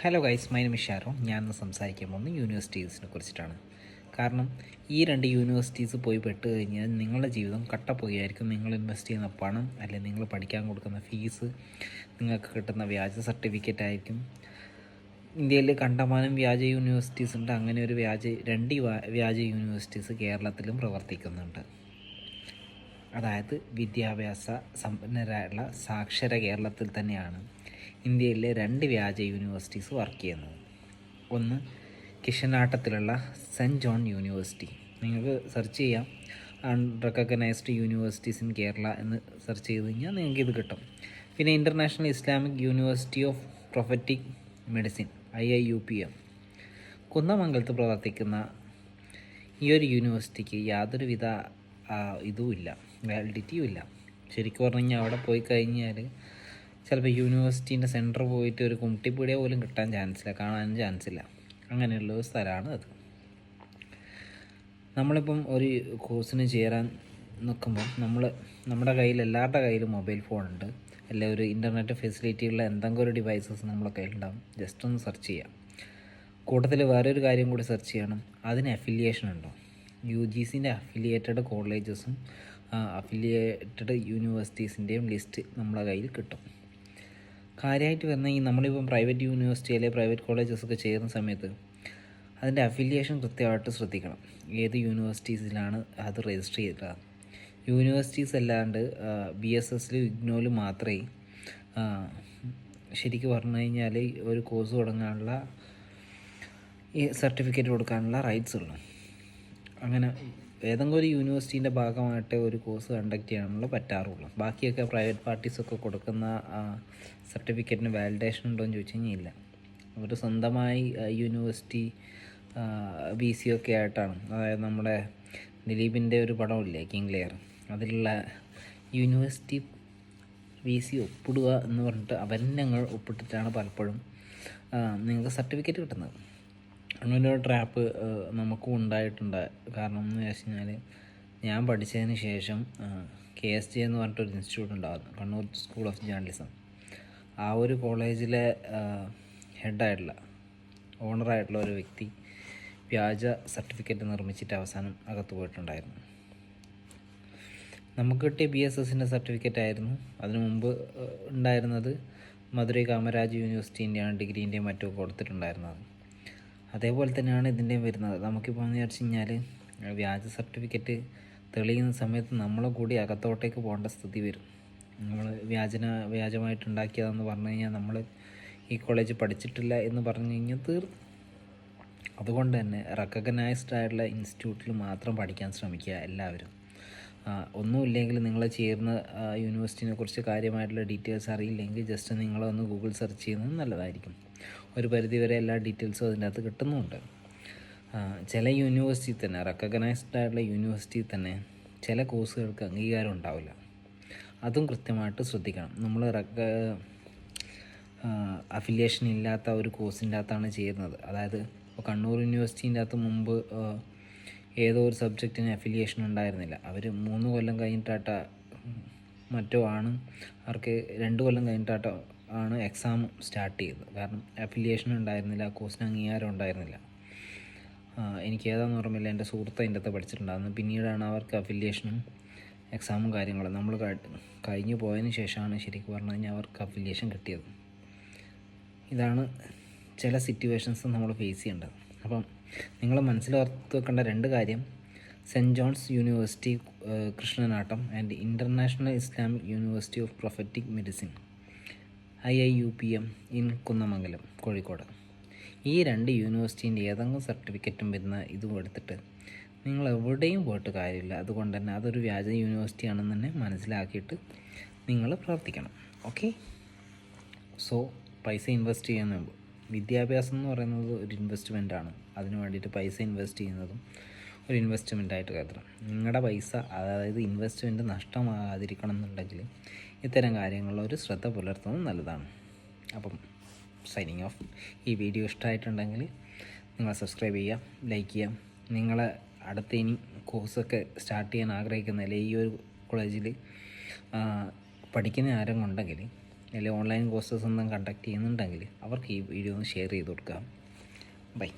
Hello guys my name Sharo ഞാൻ ഇന്ന് സംസാരിക്കാൻ പോകുന്നത് യൂണിവേഴ്സിറ്റീസിനെ കുറിച്ചിട്ടാണ്. കാരണം ഈ രണ്ട് യൂണിവേഴ്സിറ്റീസ് പോയി പെട്ട് കഴിഞ്ഞാൽ നിങ്ങളുടെ ജീവിതം കട്ടപ്പോയായിരിക്കും നിങ്ങൾ ഇൻവെസ്റ്റ് ചെയ്യുന്ന പണം അല്ലെങ്കിൽ നിങ്ങൾ പഠിക്കാൻ കൊടുക്കുന്ന ഫീസ് നിങ്ങൾക്ക് കിട്ടുന്ന വ്യാജ സർട്ടിഫിക്കറ്റ് ആയിരിക്കും. ഇന്ത്യയിൽ കണ്ടമാനം വ്യാജ യൂണിവേഴ്സിറ്റീസ് ഉണ്ട്. അങ്ങനെ ഒരു വ്യാജ രണ്ട് വ്യാജ യൂണിവേഴ്സിറ്റീസ് കേരളത്തിലും പ്രവർത്തിക്കുന്നുണ്ട്. അതായത് വിദ്യാഭ്യാസ സമ്പന്നരായുള്ള സാക്ഷര കേരളത്തിൽ തന്നെയാണ്. ഇന്ത്യയിലെ രണ്ട് വ്യാജ യൂണിവേഴ്സിറ്റീസ് വർക്ക് ചെയ്യുന്നത്. ഒന്ന് കിഷനാട്ടത്തിലുള്ള സെന്റ് ജോൺ യൂണിവേഴ്സിറ്റി. നിങ്ങൾക്ക് സെർച്ച് ചെയ്യാം. അൺറെക്കഗ്നൈസ്ഡ് യൂണിവേഴ്സിറ്റീസ് ഇൻ കേരള എന്ന് സെർച്ച് ചെയ്ത് കഴിഞ്ഞാൽ നിങ്ങൾക്ക് ഇത് കിട്ടും. പിന്നെ international Islamic university of prophetic medicine I I U P M കുന്നമംഗലത്ത് പ്രവർത്തിക്കുന്ന ഈ ഒരു യൂണിവേഴ്സിറ്റിക്ക് യാതൊരുവിധ ഇതുമില്ല വാലിഡിറ്റിയും ഇല്ല. ശരിക്കും പറഞ്ഞു കഴിഞ്ഞാൽ അവിടെ പോയി കഴിഞ്ഞാൽ ചിലപ്പോൾ യൂണിവേഴ്സിറ്റീന്റെ സെന്റർ പോയിട്ട് ഒരു കുമ്ട്ടിപ്പീടിയ പോലും കിട്ടാൻ ചാൻസ് ഇല്ല കാണാനും ചാൻസ് ഇല്ല. അങ്ങനെയുള്ള ഒരു സ്ഥലമാണ് അത്. നമ്മളിപ്പം ഒരു കോഴ്സിന് ചേരാൻ നിൽക്കുമ്പോൾ നമ്മൾ നമ്മുടെ കയ്യിൽ എല്ലാവരുടെ കയ്യിലും മൊബൈൽ ഫോണുണ്ട് അല്ലെങ്കിൽ ഒരു ഇന്റർനെറ്റ് ഫെസിലിറ്റിയുള്ള എന്തെങ്കിലും ഒരു ഡിവൈസസ് നമ്മളെ കയ്യിലുണ്ടാവും. ജസ്റ്റ് ഒന്ന് സെർച്ച് ചെയ്യാം. കൂട്ടത്തിൽ വേറൊരു കാര്യം കൂടി സെർച്ച് ചെയ്യണം. അതിന് അഫിലിയേഷൻ ഉണ്ടോ? യു ജി സിന്റെ അഫിലിയേറ്റഡ് കോളേജസും അഫിലിയേറ്റഡ് യൂണിവേഴ്സിറ്റീസിന്റെയും ലിസ്റ്റ് നമ്മളെ കയ്യിൽ കിട്ടും. കാര്യമായിട്ട് വരുന്ന ഈ നമ്മളിപ്പം പ്രൈവറ്റ് യൂണിവേഴ്സിറ്റി അല്ലെങ്കിൽ പ്രൈവറ്റ് കോളേജസ് ഒക്കെ ചേരുന്ന സമയത്ത് അതിന്റെ അഫിലിയേഷൻ കൃത്യമായിട്ട് ശ്രദ്ധിക്കണം. ഏത് യൂണിവേഴ്സിറ്റീസിലാണ് അത് രജിസ്റ്റർ ചെയ്തത് യൂണിവേഴ്സിറ്റീസ് അല്ലാണ്ട് ബി എസ് എസിലും ഇഗ്നോയിലും മാത്രമേ ശരിക്കും പറഞ്ഞു കഴിഞ്ഞാൽ ഒരു കോഴ്സ് തുടങ്ങാനുള്ള സർട്ടിഫിക്കറ്റ് കൊടുക്കാനുള്ള റൈറ്റ്സ് ഉള്ളൂ. അങ്ങനെ ഏതെങ്കിലും ഒരു യൂണിവേഴ്സിറ്റീന്റെ ഭാഗമായിട്ട് ഒരു കോഴ്സ് കണ്ടക്ട് ചെയ്യാനുള്ള പറ്റാറുള്ളൂ. ബാക്കിയൊക്കെ പ്രൈവറ്റ് പാർട്ടീസൊക്കെ കൊടുക്കുന്ന സർട്ടിഫിക്കറ്റിന് വാലിഡേഷൻ ഉണ്ടോ എന്ന് ചോദിച്ചു കഴിഞ്ഞാൽ ഇല്ല. അവർ സ്വന്തമായി യൂണിവേഴ്സിറ്റി ബി സി ഒക്കെ ആയിട്ടാണ്. അതായത് നമ്മുടെ ദിലീപിന്റെ ഒരു പടമില്ലേ കിങ് ലെയർ അതിലുള്ള യൂണിവേഴ്സിറ്റി വി സി ഒപ്പിടുക എന്ന് പറഞ്ഞിട്ട് അവൻ ഞങ്ങൾ ഒപ്പിട്ടിട്ടാണ് പലപ്പോഴും നിങ്ങൾക്ക് സർട്ടിഫിക്കറ്റ് കിട്ടുന്നത്. അങ്ങനെ ഒരു ട്രാപ്പ് നമുക്കും ഉണ്ടായിട്ടുണ്ട്. കാരണം എന്ന് വെച്ച് കഴിഞ്ഞാൽ ഞാൻ പഠിച്ചതിന് ശേഷം കെ എസ് ജി എന്ന് പറഞ്ഞിട്ടൊരു ഇൻസ്റ്റിറ്റ്യൂട്ട് ഉണ്ടായിരുന്നു. കണ്ണൂർ സ്കൂൾ ഓഫ് ജേർണലിസം ആ ഒരു കോളേജിലെ ഹെഡായിട്ടുള്ള ഓണറായിട്ടുള്ള ഒരു വ്യക്തി വ്യാജ സർട്ടിഫിക്കറ്റ് നിർമ്മിച്ചിട്ട് അവസാനം അകത്ത് പോയിട്ടുണ്ടായിരുന്നു. നമുക്ക് കിട്ടിയ ബി എസ് എസിന്റെ സർട്ടിഫിക്കറ്റ് ആയിരുന്നു. അതിനു മുമ്പ് ഉണ്ടായിരുന്നത് മധുരൈ കാമരാജ് യൂണിവേഴ്സിറ്റീന്റെയാണ് ഡിഗ്രീന്റെയും മറ്റും കൊടുത്തിട്ടുണ്ടായിരുന്നത്. അതേപോലെ തന്നെയാണ് ഇതിന്റെയും വരുന്നത്. നമുക്കിപ്പോൾ എന്ന് വിചാരിച്ചു കഴിഞ്ഞാൽ വ്യാജ സർട്ടിഫിക്കറ്റ് തെളിയുന്ന സമയത്ത് നമ്മളെ കൂടി അകത്തോട്ടേക്ക് പോകേണ്ട സ്ഥിതി വരും. നമ്മൾ വ്യാജന വ്യാജമായിട്ടുണ്ടാക്കിയതെന്ന് പറഞ്ഞു കഴിഞ്ഞാൽ നമ്മൾ ഈ കോളേജ് പഠിച്ചിട്ടില്ല എന്ന് പറഞ്ഞു കഴിഞ്ഞാൽ തീർന്നു. അതുകൊണ്ട് തന്നെ റെക്കഗ്നൈസ്ഡ് ആയിട്ടുള്ള ഇൻസ്റ്റിറ്റ്യൂട്ടിൽ മാത്രം പഠിക്കാൻ ശ്രമിക്കുക എല്ലാവരും. ഒന്നുമില്ലെങ്കിൽ നിങ്ങൾ ചേർന്ന യൂണിവേഴ്സിറ്റിനെ കുറിച്ച് കാര്യമായിട്ടുള്ള ഡീറ്റെയിൽസ് അറിയില്ലെങ്കിൽ ജസ്റ്റ് നിങ്ങളൊന്ന് ഗൂഗിൾ സെർച്ച് ചെയ്യുന്നത് നല്ലതായിരിക്കും. ഒരു പരിധിവരെ എല്ലാ ഡീറ്റെയിൽസും അതിന്റെ അകത്ത് കിട്ടുന്നുമുണ്ട്. ചില യൂണിവേഴ്സിറ്റി തന്നെ റെക്കഗ്നൈസ്ഡ് ആയിട്ടുള്ള യൂണിവേഴ്സിറ്റി തന്നെ ചില കോഴ്സുകൾക്ക് അംഗീകാരം ഉണ്ടാവില്ല. അതും കൃത്യമായിട്ട് ശ്രദ്ധിക്കണം. നമ്മൾ റെക്ക അഫിലിയേഷൻ ഇല്ലാത്ത ഒരു കോഴ്സിന്റെ അകത്താണ് ചെയ്യുന്നത് അതായത് ഇപ്പോൾ കണ്ണൂർ യൂണിവേഴ്സിറ്റീന്റെ അകത്ത് മുമ്പ് ഏതോ ഒരു സബ്ജക്റ്റിന് അഫിലിയേഷൻ ഉണ്ടായിരുന്നില്ല. അവർ മൂന്ന് കൊല്ലം കഴിഞ്ഞിട്ടാട്ട മറ്റോ ആണ്. അവർക്ക് രണ്ട് കൊല്ലം കഴിഞ്ഞിട്ടാട്ടോ ആണ് എക്സാം സ്റ്റാർട്ട് ചെയ്തത്. കാരണം അഫിലിയേഷൻ ഉണ്ടായിരുന്നില്ല കോഴ്സിന് അംഗീകാരം ഉണ്ടായിരുന്നില്ല. എനിക്ക് ഏതാണെന്ന് ഓർമ്മയില്ല. എന്റെ സുഹൃത്ത് അതിന്റെ അകത്ത് പഠിച്ചിട്ടുണ്ടായിരുന്നു. പിന്നീടാണ് അവർക്ക് അഫിലിയേഷനും എക്സാമും കാര്യങ്ങളും നമ്മൾ കഴിഞ്ഞു പോയതിന് ശേഷമാണ് ശരിക്കും പറഞ്ഞു കഴിഞ്ഞാൽ അവർക്ക് അഫിലിയേഷൻ കിട്ടിയത്. ഇതാണ് ചില സിറ്റുവേഷൻസ് നമ്മൾ ഫേസ് ചെയ്യേണ്ടത്. അപ്പം നിങ്ങൾ മനസ്സിലോർത്ത് വെക്കേണ്ട രണ്ട് കാര്യം. Saint John's university Krishnanattam and international Islamic university of prophetic medicine I I U P M in Kunnamangalam Kozhikode. ഈ രണ്ട് യൂണിവേഴ്സിറ്റീന്റെ ഏതെങ്കിലും സർട്ടിഫിക്കറ്റും വരുന്ന ഇതും എടുത്തിട്ട് നിങ്ങൾ എവിടെയും പോയിട്ട് കാര്യമില്ല. അതുകൊണ്ട് തന്നെ അതൊരു വ്യാജ യൂണിവേഴ്സിറ്റി ആണെന്ന് തന്നെ മനസ്സിലാക്കിയിട്ട് നിങ്ങൾ പ്രവർത്തിക്കണം. ഓക്കെ? സോ പൈസ ഇൻവെസ്റ്റ് ചെയ്യുന്ന വിദ്യാഭ്യാസം എന്ന് പറയുന്നത് ഒരു ഇൻവെസ്റ്റ്മെന്റ് ആണ്. അതിന് വേണ്ടിയിട്ട് പൈസ ഇൻവെസ്റ്റ് ചെയ്യുന്നതും ഒരു ഇൻവെസ്റ്റ്മെന്റ് ആയിട്ട് കരുതണം നിങ്ങളുടെ പൈസ അതായത് ഇൻവെസ്റ്റ്മെന്റ് നഷ്ടമാകാതിരിക്കണം എന്നുണ്ടെങ്കിൽ ഇത്തരം കാര്യങ്ങളിൽ ഒരു ശ്രദ്ധ പുലർത്തുന്നത് നല്ലതാണ്. അപ്പം സൈനിങ് ഓഫ് ഈ വീഡിയോ ഇഷ്ടമായിട്ടുണ്ടെങ്കിൽ നിങ്ങൾ സബ്സ്ക്രൈബ് ചെയ്യാം ലൈക്ക് ചെയ്യാം. നിങ്ങൾ അടുത്ത ഇനി കോഴ്സൊക്കെ സ്റ്റാർട്ട് ചെയ്യാൻ ആഗ്രഹിക്കുന്ന അല്ലെ ഈ ഒരു കോളേജിൽ പഠിക്കുന്ന ആരെങ്കിലും ഉണ്ടെങ്കിൽ അല്ലെങ്കിൽ ഓൺലൈൻ കോഴ്സസ് ഒന്നും കണ്ടക്ട് ചെയ്യുന്നുണ്ടെങ്കിൽ അവർക്ക് ഈ വീഡിയോ ഒന്ന് ഷെയർ ചെയ്ത് കൊടുക്കാം. ബൈ